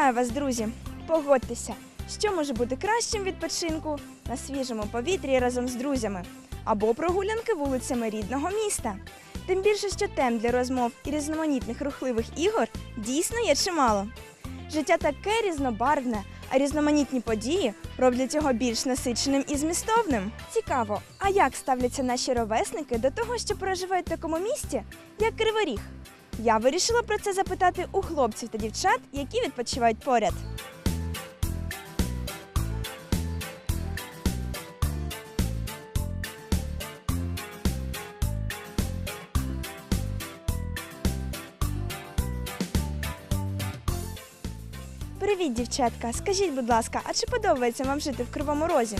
Вітаю вас, друзі! Погодьтеся, що може бути кращим відпочинку на свіжому повітрі разом з друзями або прогулянки вулицями рідного міста. Тим більше, що тем для розмов і різноманітних рухливих ігор дійсно є чимало. Життя таке різнобарвне, а різноманітні події роблять його більш насиченим і змістовним. Цікаво, а як ставляться наші ровесники до того, що проживають в такому місті, як Криворіг? Я вирішила про це запитати у хлопців та дівчат, які відпочивають поряд. Привіт, дівчатка. Скажіть, будь ласка, а чи подобається вам жити в Кривому Розі?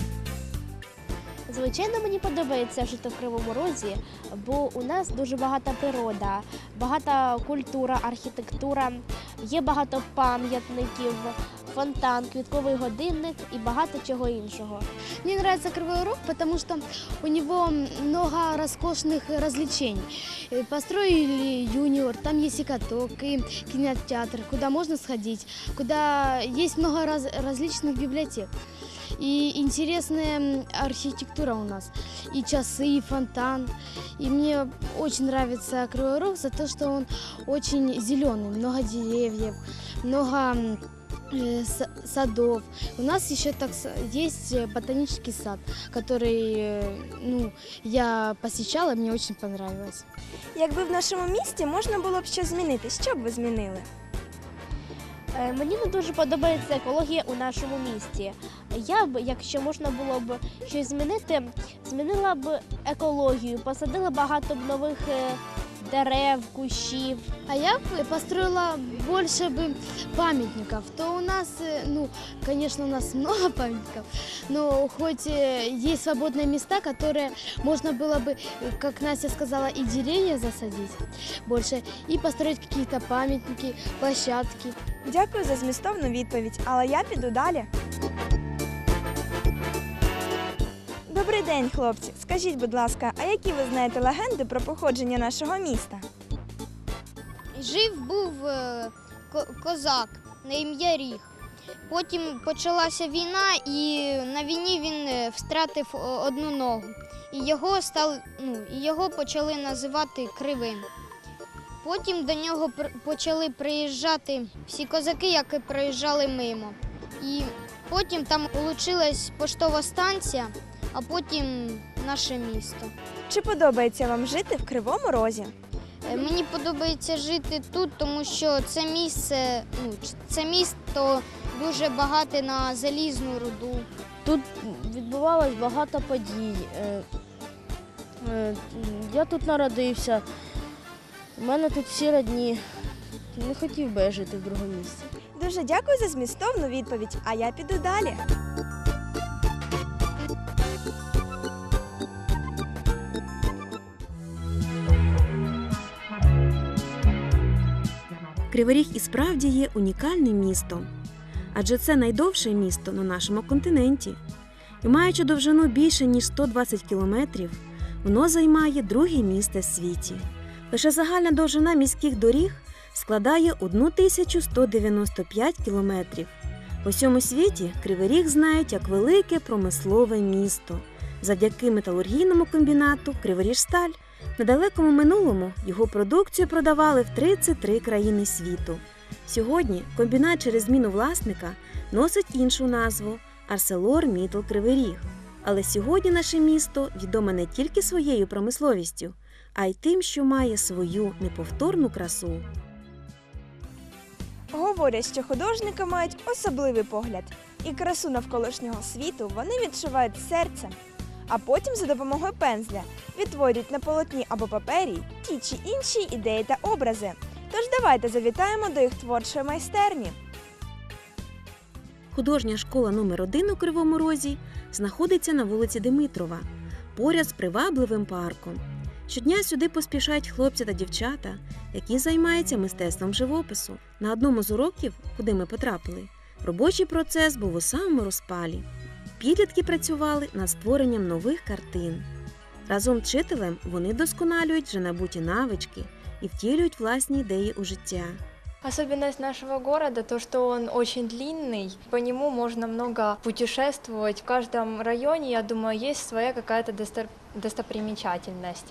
Звичайно, мені подобається жити в Кривому Розі, бо у нас дуже багата природа, багата культура, архітектура, є багато пам'ятників, фонтан, квітковий годинник і багато чого іншого. Мне нравится Кривой Рог, потому что у него много роскошных развлечений. Э, Построили юниор, там есть и каток, и кинотеатр, куда можно сходить, куда есть много раз- различных библиотек. И интересная м, архитектура у нас, и часы, и фонтан. И мне очень нравится Кривой Рог за то, что он очень зеленый, много деревьев, много м, э, с- садов. У нас еще так с- есть э, ботанический сад, который э, ну, я посещала, мне очень понравилось. Якби в нашому місті можна було б щось змінити, що б ви змінили? Е, Мені не дуже подобається екологія у нашому місті. Я б, якщо можна було б щось змінити, змінила б екологію, посадила багато б нових е, дерев, кущів. А я бы построила больше бы памятников. То у нас, э, ну, конечно, у нас много памятников, но хоть э, есть свободные места, которые можно было бы, э, как Настя сказала, и деревья засадить больше, и построить какие-то памятники, площадки. Дякую за змістовну відповідь, але я піду далі. Добрий день, хлопці. Скажіть, будь ласка, а які ви знаєте легенди про походження нашого міста? Жив був е, ко- козак на ім'я Ріг. Потім почалася війна, і на війні він е, втратив одну ногу. І його стали, ну, і його почали називати кривим. Потім до нього почали приїжджати всі козаки, які проїжджали мимо. І потім там вийшла поштова станція, а потім наше місто. Чи подобається вам жити в Кривому Розі? Е, Мені подобається жити тут, тому що це місце, ну це місто дуже багате на залізну руду. Тут відбувалось багато подій. Е, е, Я тут народився. У мене тут всі родні. Не хотів би я жити в другому місці. Дуже дякую за змістовну відповідь, а я піду далі. Кривий Ріг і справді є унікальним містом, адже це найдовше місто на нашому континенті. І маючи довжину більше ніж 120 кілометрів, воно займає друге місце в світі. Лише загальна довжина міських доріг складає 1195 кілометрів. В усьому світі Кривий знають як велике промислове місто. Завдяки металургійному комбінату Криворіжсталь на далекому минулому його продукцію продавали в 33 країни світу. Сьогодні комбінат через зміну власника носить іншу назву Арселор Мітл Кривий Ріг. Але сьогодні наше місто відоме не тільки своєю промисловістю, а й тим, що має свою неповторну красу. Говорять, що художники мають особливий погляд, і красу навколишнього світу вони відчувають серцем, а потім за допомогою пензля відтворюють на полотні або папері ті чи інші ідеї та образи. Тож давайте завітаємо до їх творчої майстерні. Художня школа номер 1 у Кривому Розі знаходиться на вулиці Димитрова, поряд з привабливим парком. Щодня сюди поспішають хлопці та дівчата, які займаються мистецтвом живопису. На одному з уроків, куди ми потрапили, робочий процес був у самому розпалі. Підлітки працювали над створенням нових картин. Разом з вчителем вони досконалюють вже набуті навички і втілюють власні ідеї у життя. Особенность нашего города то, что он очень длинный, по нему можно много путешествовать. В каждом районе, я думаю, есть своя какая-то досто- достопримечательность.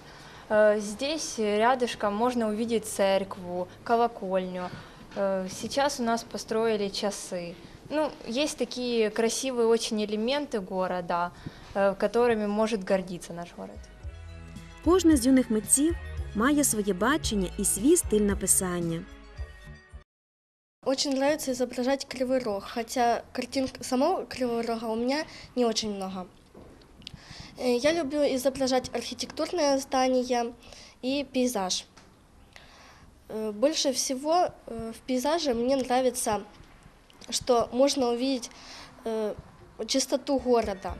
Э, Здесь рядышком можно увидеть церкву, колокольню. Э, Сейчас у нас построили часы. Ну, есть такие красивые очень элементы города, э, которыми может гордиться наш город. Кожна з юних митців має своє бачення і свій стиль написання. Очень нравится изображать Кривой Рог, хотя картин самого Кривого Рога у меня не очень много. Э, Я люблю изображать архитектурные здания и пейзаж. Э, Больше всего э, в пейзаже мне нравится, что можно увидеть э, чистоту города.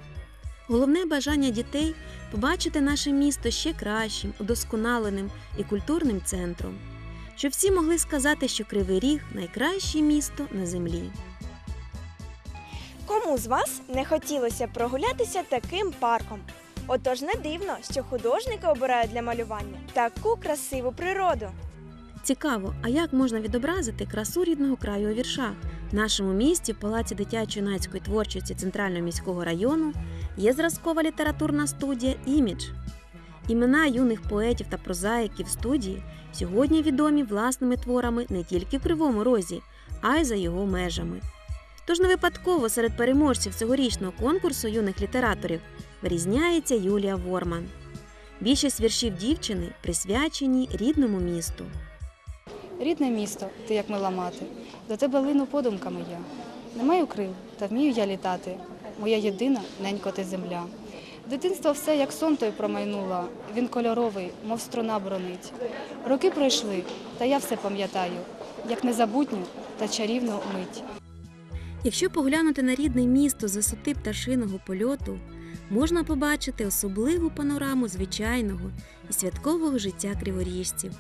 Головне бажання дітей побачити наше місто ще кращим, удосконаленим і культурним центром, щоб всі могли сказати, що Кривий Ріг найкраще місто на землі. Кому з вас не хотілося прогулятися таким парком? Отож не дивно, що художники обирають для малювання таку красиву природу. Цікаво, а як можна відобразити красу рідного краю у віршах? В нашому місті, в Палаці дитячо-юнацької творчості Центрального міського району, є зразкова літературна студія Імідж. Імена юних поетів та прозаїків студії сьогодні відомі власними творами не тільки в Кривому Розі, а й за його межами. Тож не випадково серед переможців цьогорічного конкурсу юних літераторів вирізняється Юлія Ворман. Більшість віршів дівчини присвячені рідному місту. Рідне місто, ти як мила мати, до тебе лину подумками я. Не маю крил, та вмію я літати. Моя єдина ненько ти земля. Дитинство все, як сон той промайнула. Він кольоровий, мов струна бронить. Роки пройшли, та я все пам'ятаю, як незабутню та чарівну мить. Якщо поглянути на рідне місто з висоти пташиного польоту, можна побачити особливу панораму звичайного і святкового життя криворіжців.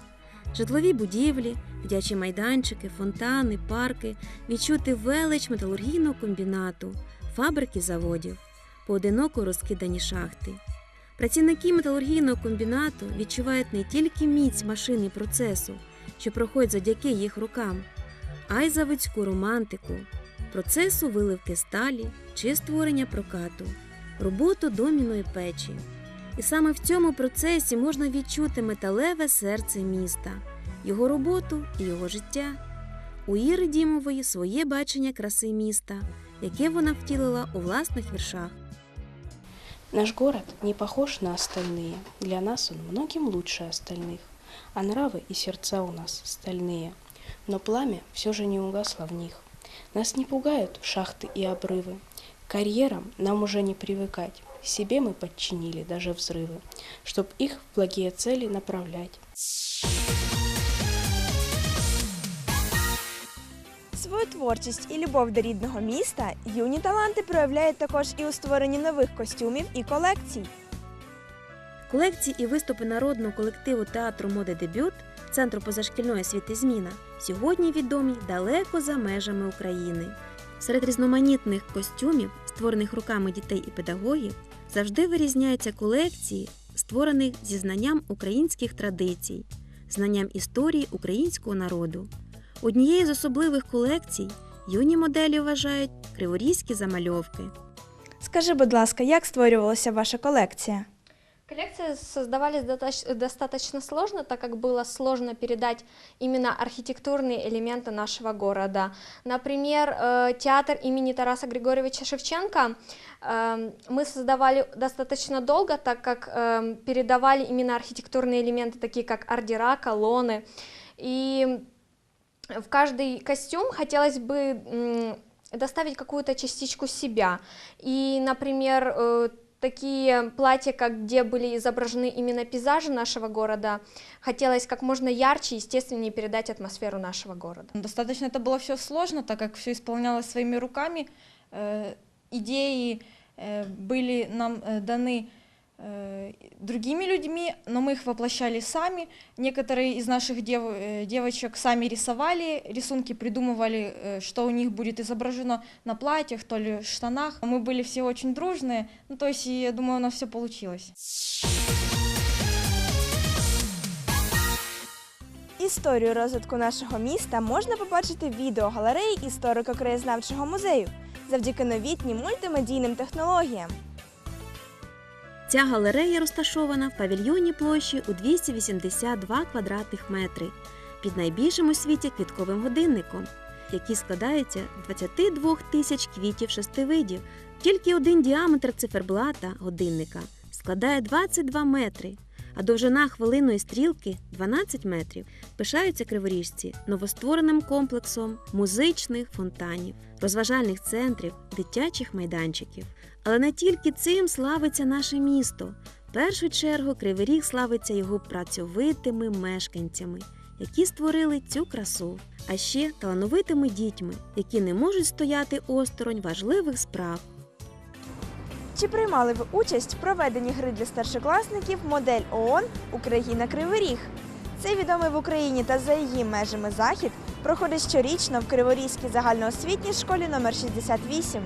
Житлові будівлі, дитячі майданчики, фонтани, парки, відчути велич металургійного комбінату, фабрики заводів, поодиноко розкидані шахти. Працівники металургійного комбінату відчувають не тільки міць машин і процесу, що проходять завдяки їх рукам, а й заводську романтику, процесу виливки сталі чи створення прокату, роботу доміної печі. І саме в цьому процесі можна відчути металеве серце міста, його роботу і його життя. У Іри Дімової своє бачення краси міста, яке вона втілила у власних віршах. Наш город не похож на остальные. Для нас он многим лучше остальных. А нравы и сердца у нас стальные. Но пламя все же не угасло в них. Нас не пугают шахты и обрывы. К карьерам нам уже не привыкать. Себе мы подчинили даже взрывы, чтоб их в благие цели направлять. Свою творчість і любов до рідного міста юні таланти проявляють також і у створенні нових костюмів і колекцій. Колекції і виступи народного колективу театру моди дебют Центру позашкільної освіти Зміна сьогодні відомі далеко за межами України. Серед різноманітних костюмів, створених руками дітей і педагогів, завжди вирізняються колекції, створених зі знанням українських традицій, знанням історії українського народу. Однією з особливих колекцій юні моделі вважають криворізькі замальовки. Скажи, будь ласка, як створювалася ваша колекція? Коллекции создавались достаточно сложно, так как было сложно передать именно архитектурные элементы нашего города. Например, э, театр имени Тараса Григорьевича Шевченко э, мы создавали достаточно долго, так как э, передавали именно архитектурные элементы, такие как ордера, колонны. И в каждый костюм хотелось бы доставить какую-то частичку себя. И, например, такие платья, как где были изображены именно пейзажи нашего города, хотелось как можно ярче, естественнее передать атмосферу нашего города. Достаточно это было все сложно, так как все исполнялось своими руками. Э, Идеи э, были нам э, даны э, другими людьми, но мы их воплощали сами. Некоторые из наших дев, э, девочек сами рисовали, рисунки придумывали, э, что у них будет изображено на платьях, то ли штанах. Мы были все очень дружные, ну то есть и я думаю, у нас все получилось. І історію розвитку нашого міста можна побачити в відеогалереї історико-краєзнавчого музею завдяки новітнім мультимедійним технологіям. Ця галерея розташована в павільйоні площі у 282 квадратних метри під найбільшим у світі квітковим годинником, який складається з 22 тисяч квітів шести видів. Тільки один діаметр циферблата годинника складає 22 метри, а довжина хвилинної стрілки 12 метрів. Пишаються криворіжці новоствореним комплексом музичних фонтанів, розважальних центрів, дитячих майданчиків. Але не тільки цим славиться наше місто. В першу чергу Кривий славиться його працьовитими мешканцями, які створили цю красу, а ще талановитими дітьми, які не можуть стояти осторонь важливих справ. Чи приймали ви участь в проведенні гри для старшокласників модель ООН Україна Кривий Ріг? Цей відомий в Україні та за її межами захід проходить щорічно в Криворізькій загальноосвітній школі номер 68.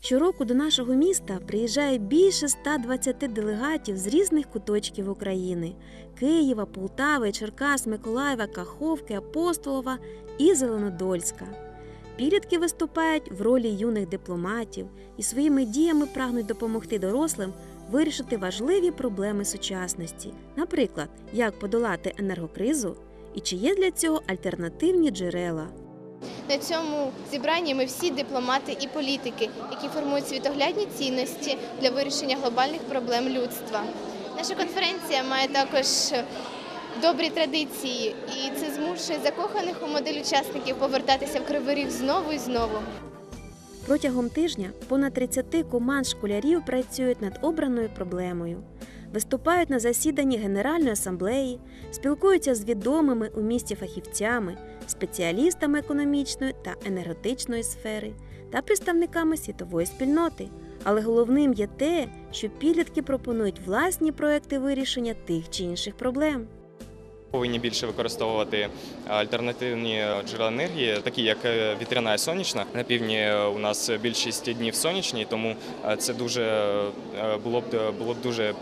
Щороку до нашого міста приїжджає більше 120 делегатів з різних куточків України: Києва, Полтави, Черкас, Миколаєва, Каховки, Апостолова і Зеленодольська. Підлітки виступають в ролі юних дипломатів і своїми діями прагнуть допомогти дорослим вирішити важливі проблеми сучасності, наприклад, як подолати енергокризу і чи є для цього альтернативні джерела. На цьому зібранні ми всі дипломати і політики, які формують світоглядні цінності для вирішення глобальних проблем людства. Наша конференція має також добрі традиції, і це змушує закоханих у модель учасників повертатися в Кривий знову і знову. Протягом тижня понад 30 команд школярів працюють над обраною проблемою, виступають на засіданні Генеральної асамблеї, спілкуються з відомими у місті фахівцями, спеціалістами економічної та енергетичної сфери та представниками світової спільноти. Але головним є те, що підлітки пропонують власні проекти вирішення тих чи інших проблем. Повинні більше використовувати альтернативні джерела енергії, такі як е, вітряна і сонячна. На півдні е, у нас більшість днів сонячні, тому е, це дуже е, було б було б дуже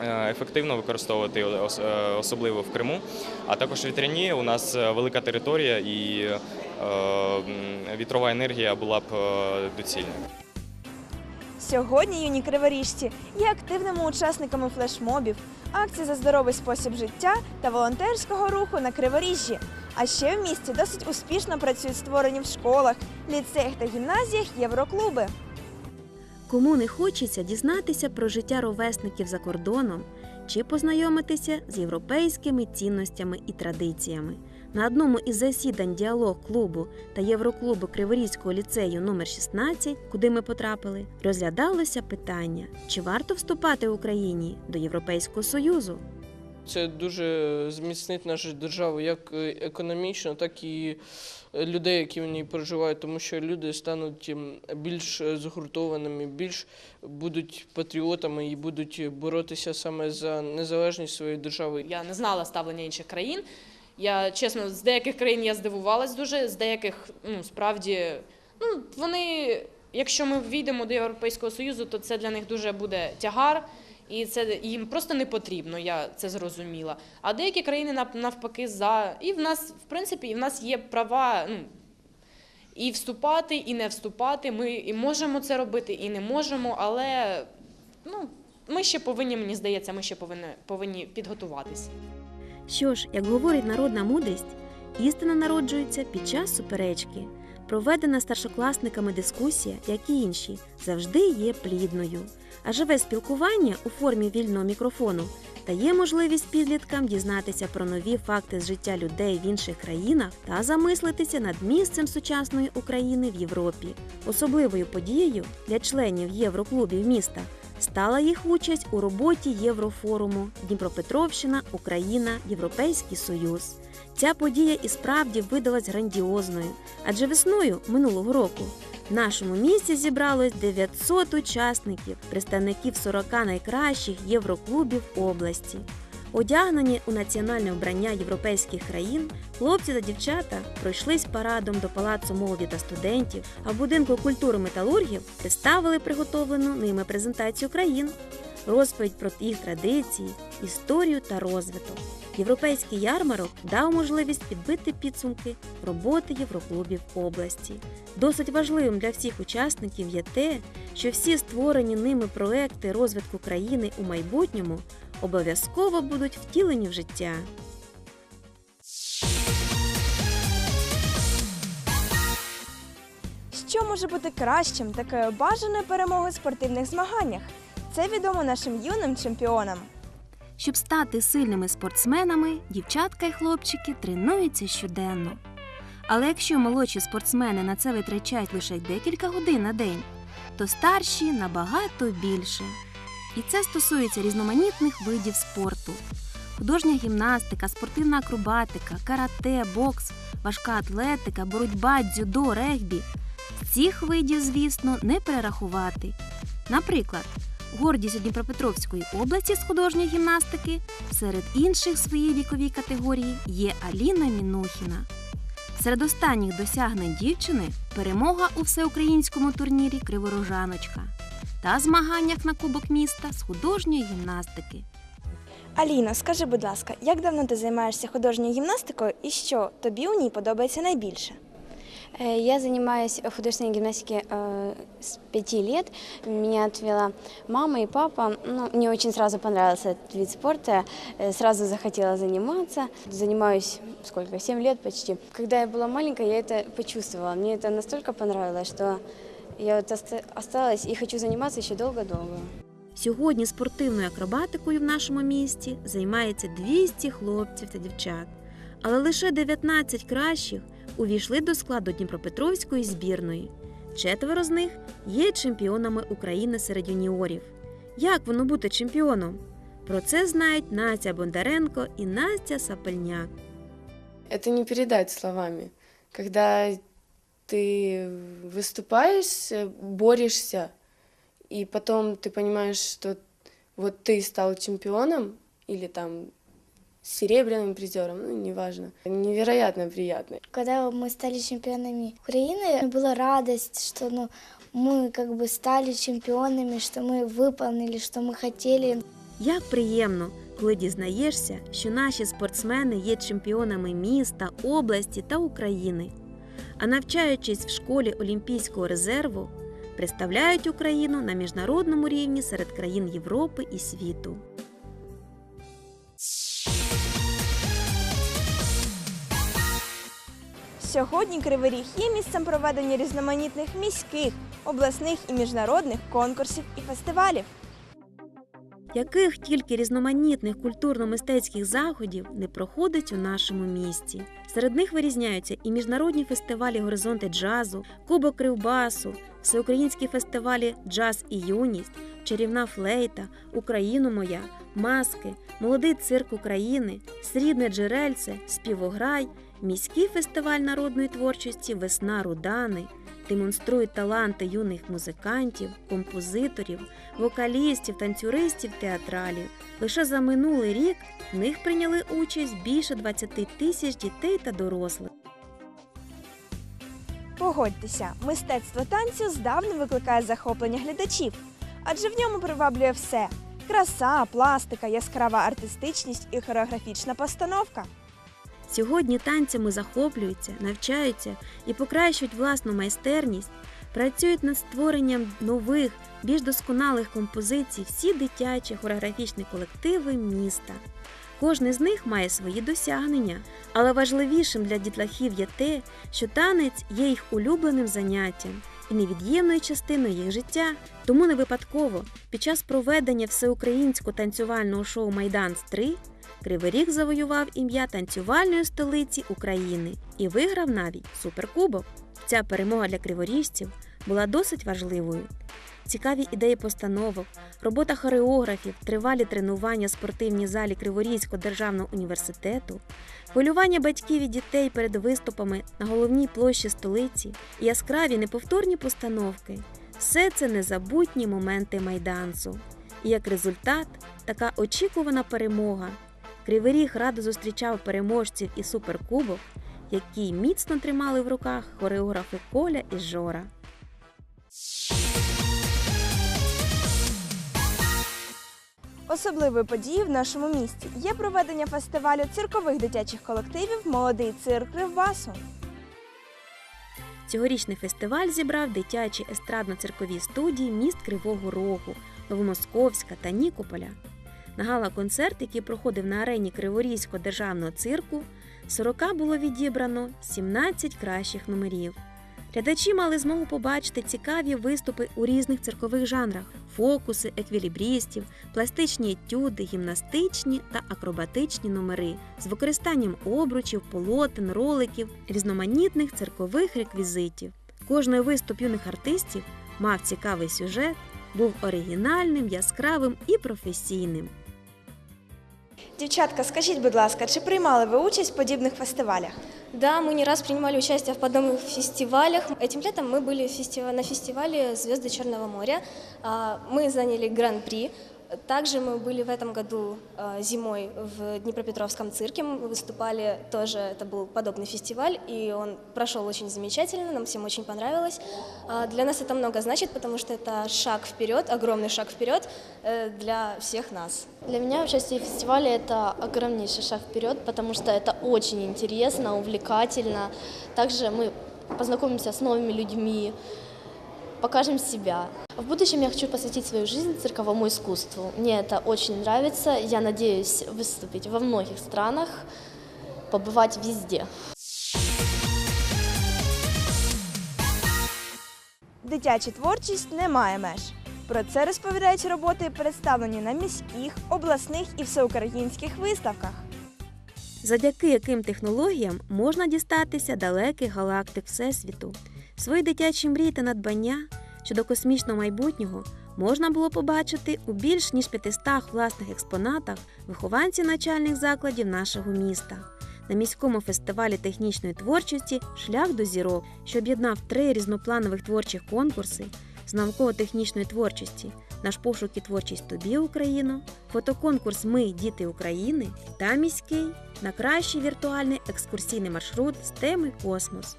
е, ефективно використовувати е, особливо в Криму. А також вітряні у нас е, велика територія і е, вітрова енергія була б е, доцільною. Сьогодні юні криворіжці є активними учасниками флешмобів, акцій за здоровий спосіб життя та волонтерського руху на Криворіжжі. А ще в місті досить успішно працюють створені в школах, ліцеях та гімназіях євроклуби. Кому не хочеться дізнатися про життя ровесників за кордоном чи познайомитися з європейськими цінностями і традиціями. На одному із засідань діалог клубу та Євроклубу Криворізького ліцею номер 16 куди ми потрапили, розглядалося питання, чи варто вступати Україні до Європейського Союзу. Це дуже зміцнить нашу державу як е, економічно, так і е, людей, які в ній проживають, тому що люди стануть більш згуртованими, більш будуть патріотами і будуть боротися саме за незалежність своєї держави. Я не знала ставлення інших країн. Я чесно, з деяких країн я здивувалась дуже, з деяких ну справді ну вони, якщо ми війдемо до Європейського Союзу, то це для них дуже буде тягар, і це їм просто не потрібно. Я це зрозуміла. А деякі країни нав- навпаки за і в нас, в принципі, і в нас є права. Ну, і вступати, і не вступати. Ми і можемо це робити, і не можемо, але ну, ми ще повинні, мені здається, ми ще повинні, повинні підготуватися. Що ж, як говорить народна мудрість, істина народжується під час суперечки. Проведена старшокласниками дискусія, як і інші, завжди є плідною. А живе спілкування у формі вільного мікрофону дає можливість підліткам дізнатися про нові факти з життя людей в інших країнах та замислитися над місцем сучасної України в Європі. Особливою подією для членів Євроклубів міста стала їх участь у роботі Єврофоруму Дніпропетровщина, Україна, Європейський Союз. Ця подія і справді видалась грандіозною, адже весною минулого року в нашому місті зібралось 900 учасників, представників 40 найкращих євроклубів області. Одягнені у національне вбрання європейських країн, хлопці та дівчата пройшлись парадом до палацу молоді та студентів, а в будинку культури металургів представили приготовлену ними презентацію країн, розповідь про їх традиції, історію та розвиток. Європейський ярмарок дав можливість підбити підсумки роботи євроклубів області. Досить важливим для всіх учасників є те, що всі створені ними проекти розвитку країни у майбутньому обов'язково будуть втілені в життя. Що може бути кращим такої бажаної перемоги в спортивних змаганнях? Це відомо нашим юним чемпіонам. Щоб стати сильними спортсменами, дівчатка і хлопчики тренуються щоденно. Але якщо молодші спортсмени на це витрачають лише декілька годин на день, то старші набагато більше. І це стосується різноманітних видів спорту: художня гімнастика, спортивна акробатика, карате, бокс, важка атлетика, боротьба, дзюдо, регбі. Цих видів, звісно, не перерахувати. Наприклад, гордість Дніпропетровської області з художньої гімнастики серед інших своїй віковій категорії є Аліна Мінухіна. Серед останніх досягнень дівчини перемога у всеукраїнському турнірі Криворожаночка та змаганнях на Кубок міста з художньої гімнастики. Аліна, скажи, будь ласка, як давно ти займаєшся художньою гімнастикою і що тобі у ній подобається найбільше? Э, Я занимаюсь художественной гимнастикой э, с пяти лет. Меня отвела мама и папа. Ну, мне очень сразу понравился этот вид спорта. Э, Сразу захотела заниматься. Занимаюсь сколько? Семь лет почти. Когда я была маленькая, я это почувствовала. Мне это настолько понравилось, что я вот оста- осталась и хочу заниматься еще долго-долго. Сьогодні спортивною акробатикою в нашому місті займається 200 хлопців та дівчат, але лише 19 кращих увійшли до складу Дніпропетровської збірної. Четверо з них є чемпіонами України серед юніорів. Як воно бути чемпіоном? Про це знають Настя Бондаренко і Настя Сапельняк. Это не передать словами. Когда ты выступаешь, э, борешься, и потом ты понимаешь, что вот ты стал чемпионом или там серебряным призером, ну, неважно. Невероятно приятно. Когда мы стали чемпионами Украины, была радость, что ну, мы как бы стали чемпионами, что мы выполнили, что мы хотели. Як приємно, коли дізнаєшся, що наші спортсмени є чемпіонами міста, області та України, а навчаючись в школі Олімпійського резерву, представляють Україну на міжнародному рівні серед країн Європи і світу. Сьогодні Кривий Ріг є місцем проведення різноманітних міських, обласних і міжнародних конкурсів і фестивалів. Яких тільки різноманітних культурно-мистецьких заходів не проходить у нашому місті. Серед них вирізняються і міжнародні фестивалі Горизонти джазу, Кубок Кривбасу, всеукраїнські фестивалі Джаз і юність, Чарівна флейта, Україну моя, Маски, Молодий цирк України, Срібне джерельце, Співограй, міський фестиваль народної творчості Весна Рудани. Демонструють таланти юних музикантів, композиторів, вокалістів, танцюристів, театралів. Лише за минулий рік в них прийняли участь більше 20 тисяч дітей та дорослих. Погодьтеся, мистецтво танцю здавна викликає захоплення глядачів, адже в ньому приваблює все: краса, пластика, яскрава артистичність і хореографічна постановка. Сьогодні танцями захоплюються, навчаються і покращують власну майстерність, працюють над створенням нових, більш досконалих композицій всі дитячі хореографічні колективи міста. Кожний з них має свої досягнення, але важливішим для дітлахів є те, що танець є їх улюбленим заняттям і невід'ємною частиною їх життя. Тому не випадково під час проведення всеукраїнського танцювального шоу Майдан 3 Кривий Ріг завоював ім'я танцювальної столиці України і виграв навіть суперкубок. Ця перемога для криворіжців була досить важливою. Цікаві ідеї постановок, робота хореографів, тривалі тренування в спортивній залі Криворізького державного університету, хвилювання батьків і дітей перед виступами на головній площі столиці яскраві неповторні постановки все це незабутні моменти майданцу. І як результат, така очікувана перемога. Кривий Ріг радо зустрічав переможців і суперкубок, які міцно тримали в руках хореографи Коля і Жора. Особливою подією в нашому місті є проведення фестивалю циркових дитячих колективів Молодий цирк Кривбасу. Цьогорічний фестиваль зібрав дитячі естрадно-циркові студії міст Кривого Рогу, Новомосковська та Нікополя. На гала-концерт, який проходив на арені Криворізького державного цирку, з 40 було відібрано 17 кращих номерів. Глядачі мали змогу побачити цікаві виступи у різних циркових жанрах: фокуси, еквілібрістів, пластичні етюди, гімнастичні та акробатичні номери з використанням обручів, полотен, роликів, різноманітних циркових реквізитів. Кожний виступ юних артистів мав цікавий сюжет, був оригінальним, яскравим і професійним. Дівчатка, скажіть, будь ласка, чи приймали ви участь в подібних фестивалях? Да, мы не раз принимали участие в подобных фестивалях. Этим летом мы были фестива- на фестивале «Звезды Черного моря». А, Мы заняли гран-при. Также мы были в этом году а, зимой в Днепропетровском цирке. Мы выступали тоже, это был подобный фестиваль, и он прошел очень замечательно, нам всем очень понравилось. А, Для нас это много значит, потому что это шаг вперед, огромный шаг вперед э, для всех нас. Для меня участие в фестивале – это огромнейший шаг вперед, потому что это очень интересно, увлекательно. Также мы познакомимся с новыми людьми, покажем себя. В будущем я хочу посвятить свою жизнь цирковому искусству. Мне это очень нравится. Я надеюсь выступить во многих странах, побывать везде. Дитяча творчість не має меж. Про це розповідають роботи, представлені на міських, обласних і всеукраїнських виставках. завдяки яким технологіям можна дістатися далеких галактик Всесвіту. Свої дитячі мрії та надбання щодо космічного майбутнього можна було побачити у більш ніж 500 власних експонатах вихованців навчальних закладів нашого міста. На міському фестивалі технічної творчості Шлях до зірок, що об'єднав три різнопланових творчих конкурси з науково-технічної творчості, наш пошук і творчість тобі Україну, фотоконкурс Ми діти України та міський на кращий віртуальний екскурсійний маршрут з теми Космос.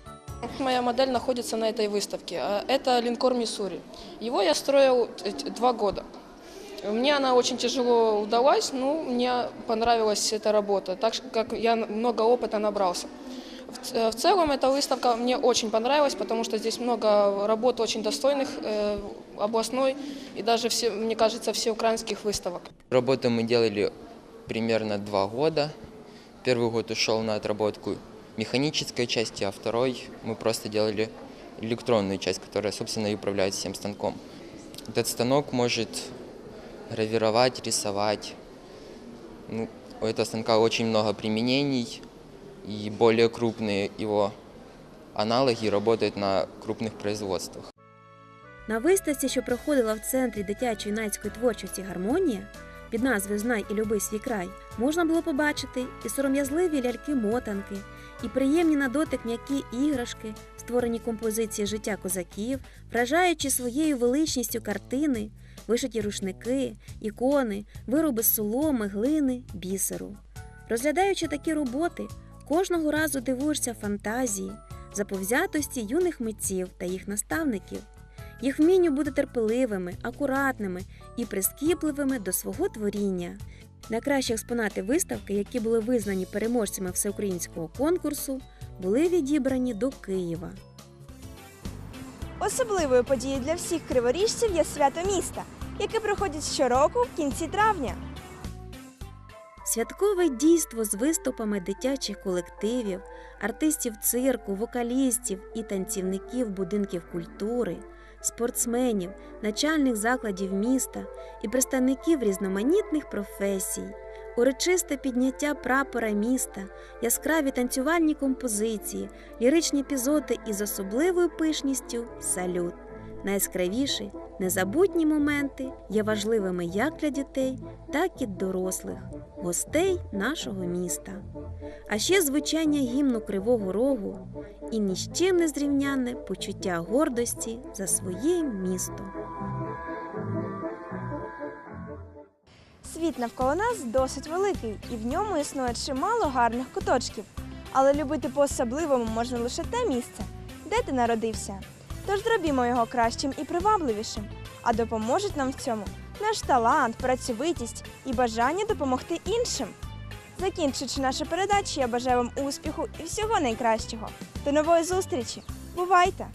Моя модель находится на этой выставке. А, Это линкор Миссури. Его я строил два года. Мне она очень тяжело удалась, но мне понравилась эта работа, так как я много опыта набрался. В целом эта выставка мне очень понравилась, потому что здесь много работ очень достойных э, областной и даже, все, мне кажется, всеукраинских выставок. Работу мы делали примерно два года. Первый год ушел на отработку механической части, а второй мы просто делали электронную часть, которая, собственно, и управляет всем станком. Этот станок может гравировать, рисовать. Ну, у этого станка очень много применений, и более крупные его аналоги работают на крупных производствах. На виставці, що проходила в центрі дитячо-юнацької творчості Гармонія під назвою Знай і люби свій край, можна було побачити і сором'язливі ляльки-мотанки, і приємні на дотик м'які іграшки, створені композиції життя козаків, вражаючи своєю величністю картини, вишиті рушники, ікони, вироби з соломи, глини, бісеру. Розглядаючи такі роботи, кожного разу дивуєшся фантазії, заповзятості юних митців та їх наставників їх вмінню бути терпеливими, акуратними і прискіпливими до свого творіння. Найкращі експонати виставки, які були визнані переможцями всеукраїнського конкурсу, були відібрані до Києва. Особливою подією для всіх криворіжців є свято міста, яке проходить щороку в кінці травня. Святкове дійство з виступами дитячих колективів, артистів цирку, вокалістів і танцівників будинків культури, спортсменів, начальних закладів міста і представників різноманітних професій, урочисте підняття прапора міста, яскраві танцювальні композиції, ліричні епізоди із особливою пишністю салют. Найяскравіші, незабутні моменти є важливими як для дітей, так і дорослих, гостей нашого міста. А ще звучання гімну Кривого Рогу і ні з чим не зрівняне почуття гордості за своє місто. Світ навколо нас досить великий, і в ньому існує чимало гарних куточків. Але любити по-особливому можна лише те місце, де ти народився. Тож зробімо його кращим і привабливішим. А допоможуть нам в цьому наш талант, працьовитість і бажання допомогти іншим. Закінчуючи нашу передачу, я бажаю вам успіху і всього найкращого. До нової зустрічі! Бувайте!